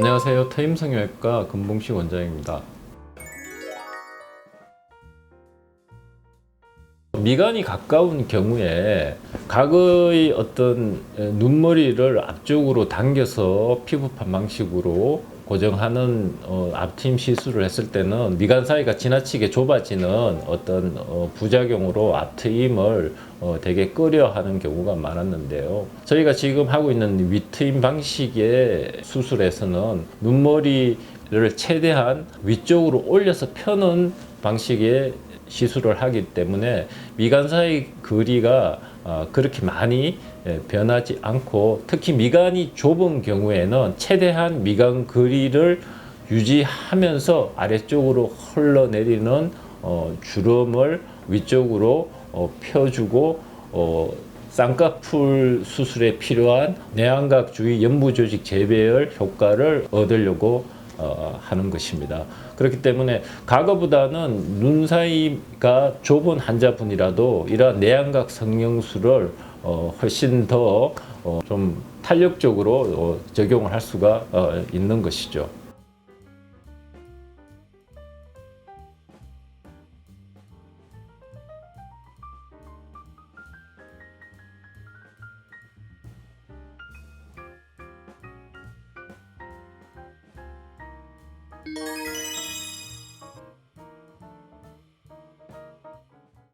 안녕하세요. 터임성형외과 금봉식 원장입니다. 미간이 가까운 경우에 각의 어떤 눈머리를 앞쪽으로 당겨서 피부판 방식으로 고정하는 어, 앞트임 시술을 했을 때는 미간 사이가 지나치게 좁아지는 어떤 어, 부작용으로 앞트임을 어, 되게 꺼려하는 경우가 많았는데요. 저희가 지금 하고 있는 위트임 방식의 수술에서는 눈머리를 최대한 위쪽으로 올려서 펴는 방식의 시술을 하기 때문에 미간 사이 거리가 어, 그렇게 많이 예, 변하지 않고 특히 미간이 좁은 경우에는 최대한 미간 거리를 유지하면서 아래쪽으로 흘러내리는 어, 주름을 위쪽으로 어, 펴주고 어, 쌍꺼풀 수술에 필요한 내안각 주위 연부 조직 재배열 효과를 얻으려고 어, 하는 것입니다. 그렇기 때문에 과거보다는 눈 사이가 좁은 환자분이라도 이러한 내안각 성형술을 어, 훨씬 더 어, 좀 탄력적으로 어, 적용을 할 수가 어, 있는 것이죠.